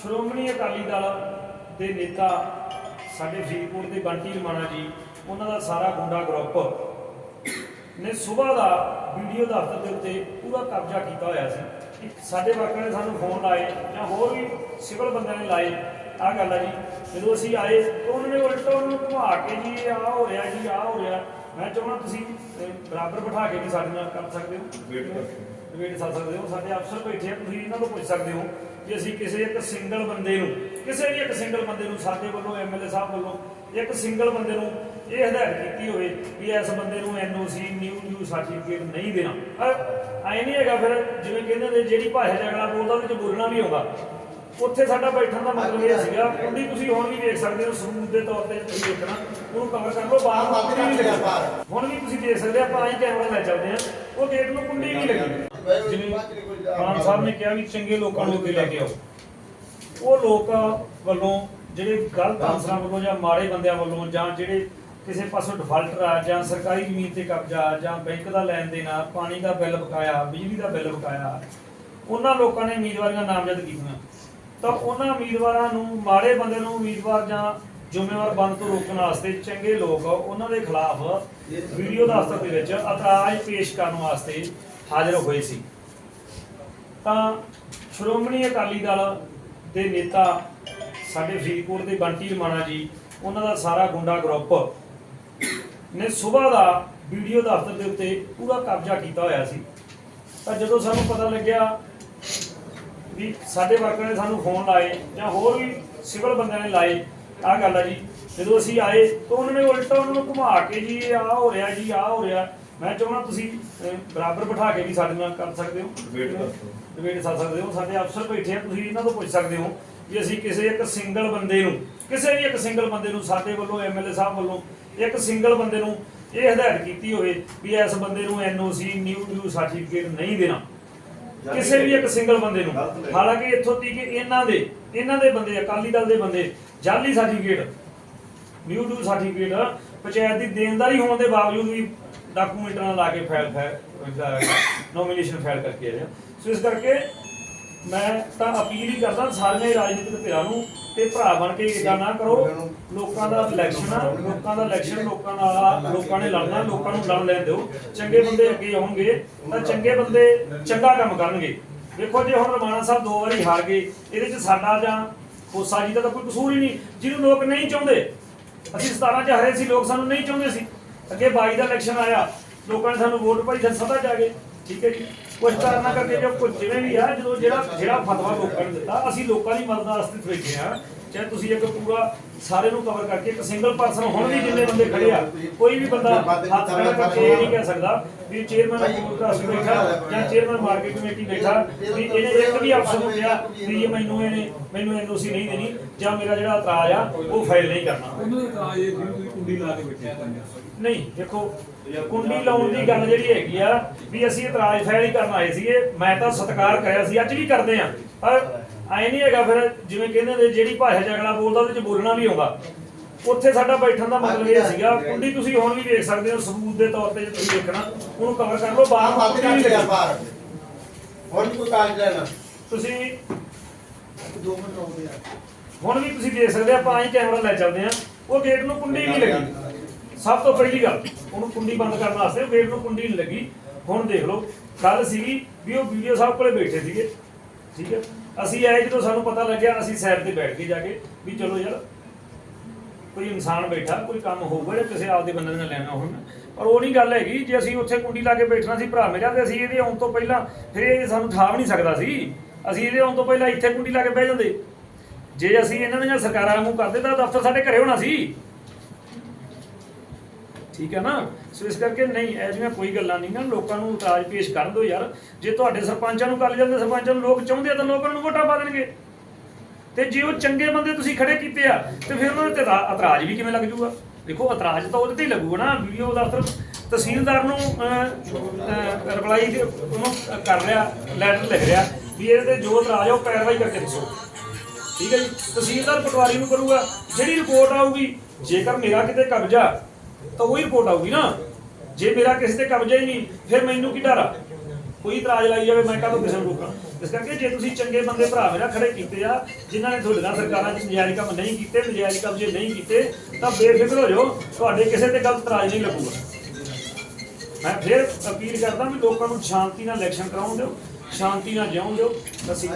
ਸ਼੍ਰੋਮਣੀ ਅਕਾਲੀ ਦਲ ਦੇ ਨੇਤਾ ਸਾਡੇ ਫਰੀਦਕੋਟ ਦੇ ਬੰਟੀ ਰਮਾਣਾ ਜੀ, ਉਹਨਾਂ ਦਾ ਸਾਰਾ ਗੁੰਡਾ ਗਰੁੱਪ ਨੇ ਸਵੇਰ ਦਾ ਵੀਡੀਓ ਦਫ਼ਤਰ ਦੇ ਉੱਤੇ ਪੂਰਾ ਕਬਜ਼ਾ ਕੀਤਾ ਹੋਇਆ ਸੀ। ਸਾਡੇ ਵਰਕਰ ਨੇ ਸਾਨੂੰ ਫੋਨ ਲਾਏ ਜਾਂ ਹੋਰ ਵੀ ਸਿਵਲ ਬੰਦਿਆਂ ਨੇ ਲਾਏ। ਆਹ ਗੱਲ ਆ ਜੀ, ਜਦੋਂ ਅਸੀਂ ਆਏ ਤਾਂ ਉਹਨਾਂ ਨੇ ਉਲਟਾ ਉਹਨੂੰ ਘੁਮਾ ਕੇ ਜੀ ਇਹ ਆਹ ਹੋ ਰਿਹਾ ਜੀ, ਆਹ ਹੋ ਰਿਹਾ। ਮੈਂ ਚਾਹੁੰਦਾ ਤੁਸੀਂ ਬਰਾਬਰ ਬਿਠਾ ਕੇ ਵੀ ਸਾਡੇ ਨਾਲ ਕਰ ਸਕਦੇ ਹੋ। ਵੇਟ ਕਰ। ਡਿਬੇਟ ਕਰ ਸਕਦੇ ਹੋ। ਸਾਡੇ ਅਫਸਰ ਬੈਠੇ ਆ ਤੁਸੀਂ ਇਹਨਾਂ ਤੋਂ ਪੁੱਛ ਸਕਦੇ ਹੋ ਕਿ ਅਸੀਂ ਕਿਸੇ ਇੱਕ ਸਿੰਗਲ ਬੰਦੇ ਨੂੰ ਕਿਸੇ ਵੀ ਇੱਕ ਸਿੰਗਲ ਬੰਦੇ ਨੂੰ ਸਾਡੇ ਵੱਲੋਂ ਐਮਐਲਏ ਸਾਹਿਬ ਵੱਲੋਂ ਇੱਕ ਸਿੰਗਲ ਬੰਦੇ ਨੂੰ ਇਹ ਹਦਾਇਤ ਕੀਤੀ ਹੋਵੇ ਵੀ ਇਸ ਬੰਦੇ ਨੂੰ ਐਨਓਸੀ ਨਿਊ ਨਿਊ ਸਰਟੀਫਿਕੇਟ ਨਹੀਂ ਦੇਣਾ। ਐ ਨਹੀਂ ਹੈਗਾ ਫਿਰ ਜਿਵੇਂ ਕਹਿੰਦੇ ਨੇ ਜਿਹੜੀ ਭਾਸ਼ਾ ਚ ਅਗਲਾ ਬੋਲਦਾ ਉਹਦੇ ਚ ਬੋਲਣਾ ਵੀ ਆਉਂਦਾ। ਉੱਥੇ ਸਾਡਾ ਬੈਠਣ ਦਾ ਮਤਲਬ ਇਹ ਸੀਗਾ ਉਹਦੀ ਤੁਸੀਂ ਹੁਣ ਵੀ ਦੇਖ ਸਕਦੇ ਹੋ ਸਬੂਤ ਦੇ ਤੌਰ ਤੇ ਤੁਸੀਂ ਦੇਖਣਾ ਉਹਨੂੰ ਕਵਰ ਕਰ ਲਓ ਬਾਹਰ ਨੂੰ ਕੁੰਡੀ ਨਹੀਂ ਲੱਗੀ। ਹੁਣ ਵੀ ਤੁਸੀਂ ਦੇਖ ਸਕਦੇ ਆਪਾਂ ਆਈ ਕੈਮਰਾ ਲੈ ਚੱਲਦੇ ਆ ਉਹ ਗੇਟ ਨੂੰ ਕੁੰਡੀ ਨਹੀਂ ਲੱਗੀ। ਜਿਵੇਂ ਖਾਨ ਸਾਹਿਬ ਨੇ ਕਿਹਾ ਵੀ ਚੰਗੇ ਲੋਕਾਂ ਨੂੰ ਅੱਗੇ ਲੈ ਕੇ ਆਓ। ਉਹ ਲੋਕ ਵੱਲੋਂ ਜਿਹੜੇ ਗਲਤ ਅਨਸਰਾਂ ਵੱਲੋਂ ਜਾਂ ਮਾੜੇ ਬੰਦਿਆਂ ਵੱਲੋਂ ਜਾਂ ਜਿਹੜੇ ਕਿਸੇ ਪਾਸੋਂ ਡਿਫਾਲਟਰ ਆ ਜਾਂ ਸਰਕਾਰੀ ਜ਼ਮੀਨ ਤੇ ਕਬਜ਼ਾ ਜਾਂ ਬੈਂਕ ਦਾ ਲੈਣ ਦੇਣ ਪਾਣੀ ਦਾ ਬਿੱਲ ਬਕਾਇਆ, ਬਿਜਲੀ ਦਾ ਬਿੱਲ ਬਕਾਇਆ, ਉਹਨਾਂ ਲੋਕਾਂ ਨੇ ਉਮੀਦਵਾਰੀਆਂ ਨਾਮਜ਼ਦ ਕੀਤੀਆਂ। ਤਾਂ ਉਹਨਾਂ ਉਮੀਦਵਾਰਾਂ ਨੂੰ, ਮਾੜੇ ਬੰਦੇ ਨੂੰ ਉਮੀਦਵਾਰ ਜਾਂ ਜ਼ਿੰਮੇਵਾਰ ਬੰਦ ਤੋਂ ਰੋਕਣ ਵਾਸਤੇ ਚੰਗੇ ਲੋਕ ਉਹਨਾਂ ਦੇ ਖਿਲਾਫ ਵੀਡੀਓ ਦਫ਼ਤਰ ਦੇ ਵਿੱਚ ਇਤਰਾਜ਼ ਪੇਸ਼ ਕਰਨ ਵਾਸਤੇ ਹਾਜ਼ਰ ਹੋਏ ਸੀ। ਤਾਂ ਸ਼੍ਰੋਮਣੀ ਅਕਾਲੀ ਦਲ ਦੇ ਨੇਤਾ ਸਾਡੇ ਫਰੀਦਕੋਟ ਦੇ ਬੰਟੀ ਰਮਾਣਾ ਜੀ, ਉਹਨਾਂ ਦਾ ਸਾਰਾ ਗੁੰਡਾ ਗਰੁੱਪ ਨੇ ਸਵੇਰ ਦਾ ਵੀਡੀਓ ਦਫ਼ਤਰ ਦੇ ਉੱਤੇ ਪੂਰਾ ਕਬਜ਼ਾ ਕੀਤਾ ਹੋਇਆ ਸੀ। ਤਾਂ ਜਦੋਂ ਸਾਨੂੰ ਪਤਾ ਲੱਗਿਆ ਵੀ ਸਾਡੇ ਵਰਕਰ ਨੇ ਸਾਨੂੰ ਫੋਨ ਲਾਏ ਜਾਂ ਹੋਰ ਵੀ ਸਿਵਲ ਬੰਦਿਆਂ ਨੇ ਲਾਏ, ਆਹ ਗੱਲ ਆ ਜੀ, ਜਦੋਂ ਅਸੀਂ ਆਏ ਤਾਂ ਉਹਨਾਂ ਨੇ ਉਲਟਾ ਉਹਨਾਂ ਨੂੰ ਘੁਮਾ ਕੇ ਜੀ ਇਹ ਆਹ ਹੋ ਰਿਹਾ ਜੀ, ਆਹ ਹੋ ਰਿਹਾ। ਮੈਂ ਚਾਹੁੰਦਾ ਤੁਸੀਂ ਅਹ, ਬਰਾਬਰ ਬਿਠਾ ਕੇ ਵੀ ਸਾਡੇ ਨਾਲ ਕਰ ਸਕਦੇ ਹੋ। ਵੇਟ ਕਰ ਡਿਬੇਟ ਕਰ ਸਕਦੇ ਹੋ। ਸਾਡੇ ਅਫਸਰ ਬੈਠੇ ਆ ਤੁਸੀਂ ਇਹਨਾਂ ਤੋਂ ਪੁੱਛ ਸਕਦੇ ਹੋ ਕਿ ਅਸੀਂ ਕਿਸੇ ਇੱਕ ਸਿੰਗਲ ਬੰਦੇ ਨੂੰ ਕਿਸੇ ਵੀ ਇੱਕ ਸਿੰਗਲ ਬੰਦੇ ਨੂੰ ਸਾਡੇ ਵੱਲੋਂ ਐਮਐਲਏ ਸਾਹਿਬ ਵੱਲੋਂ ਇੱਕ ਸਿੰਗਲ ਬੰਦੇ ਨੂੰ ਇਹ ਹਦਾਇਤ ਕੀਤੀ ਹੋਵੇ ਵੀ ਇਸ ਬੰਦੇ ਨੂੰ ਐਨਓਸੀ ਨਿਊ ਨਿਊ ਸਰਟੀਫਿਕੇਟ ਨਹੀਂ ਦੇਣਾ। ਕਿਸੇ ਵੀ ਇੱਕ ਸਿੰਗਲ ਬੰਦੇ ਨੂੰ। ਹਾਲਾਂਕਿ ਇੱਥੋਂ ਤੀਕ ਇਹਨਾਂ ਦੇ ਇਹਨਾਂ ਦੇ ਬੰਦੇ ਅਕਾਲੀ ਦਲ ਦੇ ਬੰਦੇ ਜਾਲੀ certificate new new certificate panchayat ਦੀ ਦੇਣਦਾਰੀ ਹੋਣ ਦੇ ਬਾਵਜੂਦ ਵੀ ਡਾਕੂਮੈਂਟਾਂ ਨਾਲ ਲਾ ਕੇ ਫਾਈਲ ਫਾਈਲ ਨੋਮੀਨੇਸ਼ਨ ਫਾਈਲ ਕਰਕੇ ਆ। ਰਿਹਾ ਸੋ ਇਸ ਕਰਕੇ ਮੈਂ ਤਾਂ ਅਪੀਲ ਹੀ ਕਰਦਾ ਸਾਰੀਆਂ ਰਾਜਨੀਤਿਕ ਧਿਰਾਂ ਨੂੰ ਤੇ ਭਰਾ ਬਣ ਕੇ ਇਦਾਂ ਨਾ ਕਰੋ। ਲੋਕਾਂ ਦਾ ਇਲੈਕਸ਼ਨ ਆ, ਲੋਕਾਂ ਦਾ ਇਲੈਕਸ਼ਨ ਲੋਕਾਂ ਨਾਲ ਲੋਕਾਂ ਨੇ ਲੜਨਾ, ਲੋਕਾਂ ਨੂੰ ਲੜ ਲੈਣ ਦਿਓ। ਚੰਗੇ ਬੰਦੇ ਅੱਗੇ ਆਉਣਗੇ ਤਾਂ ਚੰਗੇ ਬੰਦੇ ਚੰਗਾ ਕੰਮ ਕਰਨਗੇ। ਦੇਖੋ ਜੇ ਹੁਣ ਰਮਾਣਾ ਸਾਹਿਬ ਦੋ ਵਾਰੀ ਹਾਰ ਗਏ, ਇਹਦੇ 'ਚ ਸਾਡਾ ਜਾਂ ਖੋਸਾ ਜੀ ਦਾ ਤਾਂ ਕੋਈ ਕਸੂਰ ਹੀ ਨਹੀਂ। ਜਿਹਨੂੰ ਲੋਕ ਨਹੀਂ ਚਾਹੁੰਦੇ, ਅਸੀਂ 17 ਚ ਹਾਰੇ ਸੀ, ਲੋਕ ਸਾਨੂੰ ਨਹੀਂ ਚਾਹੁੰਦੇ ਸੀ। ਅੱਗੇ 22 ਦਾ ਇਲੈਕਸ਼ਨ ਆਇਆ, ਲੋਕਾਂ ਨੇ ਸਾਨੂੰ ਵੋਟ ਪਾਈ, ਫਿਰ ਸਦਾ ਜਾ ਗਏ। ਠੀਕ ਹੈ ਜੀ। ਕੁਝ ਕਾਰਨਾਂ ਕਰਕੇ ਜੋ ਕੁਝ ਜਿਵੇਂ ਵੀ ਆ ਜਦੋਂ ਜਿਹੜਾ ਜਿਹੜਾ ਫਤਵਾ ਲੋਕਾਂ ਨੇ ਦਿੱਤਾ ਅਸੀਂ ਲੋਕਾਂ ਦੀ ਮਦਦ ਵਾਸਤੇ ਬੈਠੇ ਆ ਚਾਹੇ ਤੁਸੀਂ ਇੱਕ ਪੂਰਾ ਸਾਰੇ ਨੂੰ ਕਵਰ ਕਰਕੇ ਇੱਕ ਸਿੰਗਲ ਪਰਸਨ ਹੁਣ ਵੀ ਜਿੰਨੇ ਬੰਦੇ ਖੜੇ ਆ ਕੋਈ ਵੀ ਬੰਦਾ ਹੱਥ ਖੜਾ ਕਰਕੇ ਇਹ ਨਹੀਂ ਕਹਿ ਸਕਦਾ ਵੀ ਚੇਅਰਮੈਨ ਬੋਰਡ ਦਾ ਬੈਠਾ ਜਾਂ ਚੇਅਰਮੈਨ ਮਾਰਕੀਟ ਕਮੇਟੀ ਬੈਠਾ ਵੀ ਇਹਨੇ ਇੱਕ ਵੀ ਅਫਸਰ ਨੂੰ ਕਿਹਾ ਵੀ ਇਹ ਮੈਨੂੰ ਇਹਨੇ ਮੈਨੂੰ ਐਨਓਸੀ ਨਹੀਂ ਦੇਣੀ ਜਾਂ ਮੇਰਾ ਜਿਹੜਾ ਇਤਰਾਜ਼ ਆ ਉਹ ਫਾਈਲ ਨਹੀਂ ਕਰਨਾ। ਉਹਨਾਂ ਤਾਂ ਇਹ ਤੁਸੀਂ ਕੁੰਡੀ ਲਾ ਕੇ ਬੈਠੇ ਨਹੀਂ ਦੇਖੋ ਕੁੰਡੀ ਲਾਉਣ ਦੀ ਗੱਲ ਜਿਹੜੀ ਹੈਗੀ ਆ ਵੀ ਅਸੀਂ ਇਤਰਾਜ਼ ਫਾਈਲ ਹੀ ਕਰਨ ਆਏ ਸੀਗੇ ਮੈਂ ਤਾਂ ਸਤਿਕਾਰ ਕਰਿਆ ਸੀ ਅੱਜ ਵੀ ਕਰਦੇ ਆ ਪਰ ਐ ਨਹੀਂ ਹੈਗਾ ਫਿਰ ਜਿਵੇਂ ਕਹਿੰਦੇ ਨੇ ਜਿਹੜੀ ਭਾਸ਼ਾ ਚ ਅਗਲਾ ਬੋਲਦਾ ਉਹਦੇ ਚ ਬੋਲਣਾ ਵੀ ਆਉਂਦਾ। ਉੱਥੇ ਸਾਡਾ ਬੈਠਣ ਦਾ ਮਤਲਬ ਇਹ ਸੀਗਾ ਕੁੰਡੀ ਤੁਸੀਂ ਹੁਣ ਵੀ ਦੇਖ ਸਕਦੇ ਹੋ ਸਬੂਤ ਦੇ ਤੌਰ ਤੇ ਜੇ ਤੁਸੀਂ ਦੇਖਣਾ ਉਹਨੂੰ ਕਵਰ ਕਰ ਲਓ ਬਾਹਰ ਨੂੰ ਕੁੰਡੀ ਨਹੀਂ ਲੱਗੀ। ਹੁਣ ਕੋਈ ਕਾਜ ਲੈਣਾ। ਤੁਸੀਂ ਦੋ ਮਿੰਟ ਹੋ ਗਏ ਹੁਣ ਵੀ ਤੁਸੀਂ ਦੇਖ ਸਕਦੇ ਆ ਆਪਾਂ ਆਈ ਕੈਮਰਾ ਲੈ ਚੱਲਦੇ ਆ ਉਹ ਗੇਟ ਨੂੰ ਕੁੰਡੀ ਨਹੀਂ ਲੱਗੀ। ਸਭ ਤੋਂ ਪਹਿਲੀ ਗੱਲ ਉਹਨੂੰ ਕੁੰਡੀ ਬੰਦ ਕਰਨ ਵਾਸਤੇ ਗੇਟ ਨੂੰ ਕੁੰਡੀ ਨਹੀਂ ਲੱਗੀ। ਹੁਣ ਦੇਖ ਲਓ, ਗੱਲ ਸੀਗੀ ਵੀ ਉਹ ਵੀਡੀਓ ਸਾਹਿਬ ਕੋਲੇ ਬੈਠੇ ਸੀਗੇ, ਠੀਕ ਹੈ? ਅਸੀਂ ਆਏ ਜਦੋਂ ਸਾਨੂੰ ਪਤਾ ਲੱਗਿਆ, ਅਸੀਂ ਸਾਈਡ ਤੇ ਬੈਠ ਕੇ ਜਾ ਕੇ ਵੀ ਚਲੋ ਯਾਰ, ਕੋਈ ਇਨਸਾਨ ਬੈਠਾ, ਕੋਈ ਕੰਮ ਹੋਊਗਾ ਜਾਂ ਕਿਸੇ ਆਪਦੇ ਬੰਦੇ ਨੇ ਲੈਣਾ ਹੁਣ ਪਰ ਉਹ ਨਹੀਂ ਗੱਲ ਹੈਗੀ, ਜੇ ਅਸੀਂ ਉੱਥੇ ਕੁੰਡੀ ਲਾ ਕੇ ਬੈਠਣਾ ਸੀ, ਭਰਾ ਮੇਰਾ ਤੇ ਅਸੀਂ ਇਹਦੇ ਆਉਣ ਤੋਂ ਪਹਿਲਾਂ ਫਿਰ ਇਹ ਸਾਨੂੰ ਠਾਵ ਨਹੀਂ ਸਕਦਾ ਸੀ। ਅਸੀਂ ਇਹਦੇ ਆਉਣ ਤੋਂ ਪਹਿਲਾਂ ਇੱਥੇ ਕੁੰਡੀ ਲਾ ਕੇ ਬਹਿ ਜਾਂਦੇ। ਜੇ ਅਸੀਂ ਇਹਨਾਂ ਦੀਆਂ ਸਰਕਾਰਾਂ ਵਾਂਗੂ ਕਰਦੇ ਤਾਂ ਦਫ਼ਤਰ ਸਾਡੇ ਘਰੇ ਹੋਣਾ ਸੀ। ਠੀਕ ਹੈ ਨਾ? ਸੋ ਇਸ ਕਰਕੇ ਨਹੀਂ, ਇਹ ਜਿਹੀਆਂ ਕੋਈ ਗੱਲਾਂ ਨਹੀਂ ਨਾ ਲੋਕਾਂ ਨੂੰ ਇਤਰਾਜ਼ ਪੇਸ਼ ਕਰਨ ਦਿਓ ਯਾਰ। ਜੇ ਤੁਹਾਡੇ ਸਰਪੰਚਾਂ ਨੂੰ ਕਰ ਜਾਂਦੇ, ਸਰਪੰਚਾਂ ਨੂੰ ਲੋਕ ਚਾਹੁੰਦੇ ਆ ਤਾਂ ਲੋਕਾਂ ਨੂੰ ਵੋਟਾਂ ਪਾ ਦੇਣਗੇ। ਤੇ ਜੇ ਉਹ ਚੰਗੇ ਬੰਦੇ ਤੁਸੀਂ ਖੜੇ ਕੀਤੇ ਆ, ਤੇ ਫਿਰ ਉਹਨਾਂ ਤੇ ਇਤਰਾਜ਼ ਵੀ ਕਿਵੇਂ ਲੱਗ ਜੂਗਾ? ਦੇਖੋ, ਇਤਰਾਜ਼ ਤਾਂ ਉਹਦੇ ਤੇ ਹੀ ਲੱਗੂਗਾ ਨਾ। ਵੀਡੀਓ ਦਫ਼ਤਰ ਤਹਿਸੀਲਦਾਰ ਨੂੰ ਰਿਪਲਾਈ ਉਹਨੂੰ ਕਰ ਰਿਹਾ, ਲੈਟਰ ਲਿਖ ਰਿਹਾ ਵੀ ਇਹਦੇ ਤੇ ਜੋ ਇਤਰਾਜ਼ ਆ, ਉਹ ਕਾਰਵਾਈ ਕਰਕੇ ਦੱਸੋ। ਠੀਕ ਹੈ ਜੀ? ਤਹਿਸੀਲਦਾਰ ਪਟਵਾਰੀ ਨੂੰ ਕਰੂਗਾ। ਜਿਹੜੀ ਰਿਪੋਰਟ ਆਊਗੀ, ਜੇਕਰ ਮੇਰਾ ਕਿਤੇ ਕਬਜ਼ਾ, ਤਾਂ ਉਹੀ ਰਿਪੋਰਟ ਆਊਗੀ ਨਾ। ਜੇ ਮੇਰਾ ਕਿਸੇ ਤੇ ਕਬਜ਼ਾ ਹੀ ਨਹੀਂ, ਫਿਰ ਮੈਨੂੰ ਕੀ ਡਰ ਆ? ਕੋਈ ਇਤਰਾਜ਼ ਲਾਈ ਜਾਵੇ, ਮੈਂ ਕਾਹਤੋਂ ਕਿਸੇ ਨੂੰ ਰੋਕਾਂ? ਇਸ ਕਰਕੇ ਜੇ ਤੁਸੀਂ ਚੰਗੇ ਬੰਦੇ ਭਰਾ ਮੇਰਾ ਖੜੇ ਕੀਤੇ ਆ, ਜਿਨ੍ਹਾਂ ਨੇ ਤੁਹਾਡੀਆਂ ਸਰਕਾਰਾਂ 'ਚ ਨਜਾਇਜ਼ ਕੰਮ ਨਹੀਂ ਕੀਤੇ, ਨਜਾਇਜ਼ ਕਬਜ਼ੇ ਨਹੀਂ ਕੀਤੇ, ਤਾਂ ਬੇਫਿਕਰ ਹੋ ਜਾਓ, ਤੁਹਾਡੇ ਕਿਸੇ ਤੇ ਗਲਤ ਤਰਾਜ ਨਹੀਂ ਲੱਗੂਗਾ। ਮੈਂ ਫਿਰ ਅਪੀਲ ਕਰਦਾ ਵੀ ਲੋਕਾਂ ਨੂੰ ਸ਼ਾਂਤੀ ਨਾਲ ਇਲੈਕਸ਼ਨ ਕਰਾਉਣ ਦਿਓ, ਸ਼ਾਂਤੀ ਨਾਲ ਜਿਉਣ ਦਿਓ। ਅਸੀਂ